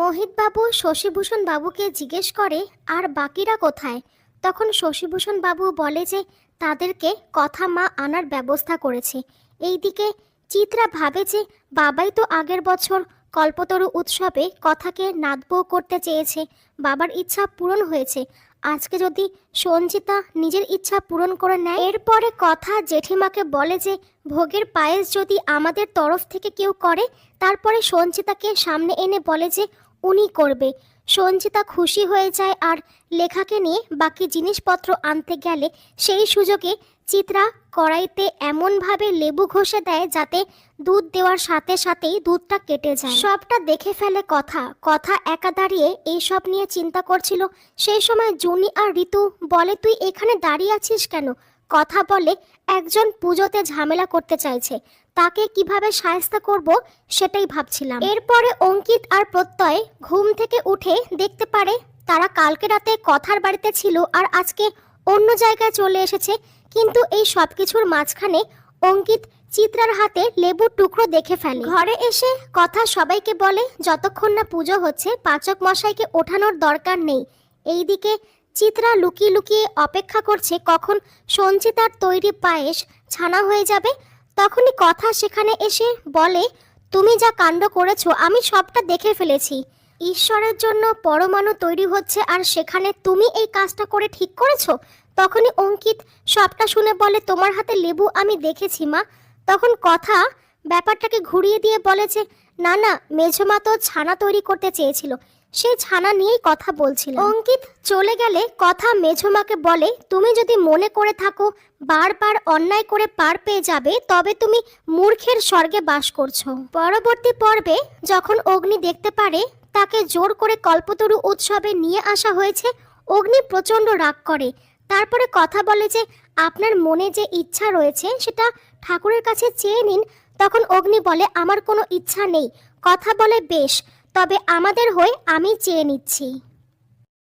মোহিতবাবু শশীভূষণ বাবুকে জিজ্ঞেস করে, আর বাকিরা কোথায়? তখন শশীভূষণ বাবু বলে যে, তাদেরকে কথা মা আনার ব্যবস্থা করেছে। এইদিকে চিত্রা ভাবে যে, বাবাই তো আগের বছর কল্পতরু উৎসবে কথাকে নাদবো করতে চেয়েছে। বাবার ইচ্ছা পূরণ হয়েছে। আজকে যদি সঞ্চিতা নিজের ইচ্ছা পূরণ করে নেয়, এরপরে কথা জেঠিমাকে বলে যে, ভোগের পায়েস যদি আমাদের তরফ থেকে কেউ করে, তারপরে সঞ্চিতাকে সামনে এনে বলে যে উনি করবে। সঞ্চিতা খুশি হয়ে যায় আর লেখাকে নিয়ে বাকি জিনিসপত্র আনতে গেলে সেই সুযোগে চিত্রা কড়াইতে এমনভাবে লেবু ঘষে দেয় যাতে দুধ দেওয়ার সাথে সাথেই দুধটা কেটে যায়। সবটা দেখে ফেলে কথা। কথা একা দাঁড়িয়ে এইসব নিয়ে চিন্তা করছিল। সেই সময় জুনি আর ঋতু বলে, তুই এখানে দাঁড়িয়ে আছিস কেন? কথা বলে একজন পুজোতে ঝামেলা করতে চাইছে। তাকে কীভাবে সায়স্তা করব সেটাই ভাবছিলাম। এরপরে অঙ্কিত আর প্রত্যয় ঘুম থেকে উঠে দেখতে পারে তারা কালকে রাতে কথার বাড়িতে ছিল আর আজকে অন্য জায়গায় চলে এসেছে। কিন্তু এই সব কিছুর মাঝখানে অঙ্কিত চিত্রার হাতে লেবুর টুকরো দেখে ফেলে। ঘরে এসে কথা সবাইকে বলে, যতক্ষণ না পুজো হচ্ছে, পাচক মশাইকে ওঠানোর দরকার নেই। এইদিকে চিত্রা লুকিয়ে লুকিয়ে অপেক্ষা করছে, কখন সঞ্চিতার তৈরি পায়েস ছানা হয়ে যাবে তখনই কথা সেখানে এসে বলে, তুমি যা কাণ্ড করেছ, আমি সবটা দেখে ফেলেছি। ঈশ্বরের জন্য পরমাণু তৈরি হচ্ছে আর সেখানে তুমি এই কাজটা করে ঠিক করেছ? তখনই অঙ্কিত সবটা শুনে বলে, তোমার হাতে লেবু আমি দেখেছি, মা। তখন কথা ব্যাপারটাকে ঘুরিয়ে দিয়ে বলে যে, না না, মেঝমা তো ছানা তৈরি করতে চেয়েছিল। সেই ছানা নিয়েই কথা বলছিল অঙ্কিত চলে গেলে কথা মেঝমাকে বলে, তুমি যদি মনে করে থাকো, বারবার অন্যায় করে পার পেয়ে যাবে, তবে তুমি মূর্খের স্বর্গে বাস করছ। পরবর্তী পর্বে যখন অগ্নি দেখতে পারে, তাকে জোর করে কল্পতরু উৎসবে নিয়ে আসা হয়েছে, অগ্নি প্রচণ্ড রাগ করে। তারপরে কথা বলে যে, আপনার মনে যে ইচ্ছা রয়েছে, সেটা ঠাকুরের কাছে চেয়ে নিন। তখন অগ্নি বলে, আমার কোনো ইচ্ছা নেই। কথা বলে, বেশ তবে আমাদের হয়ে আমি চেয়ে নিচ্ছি।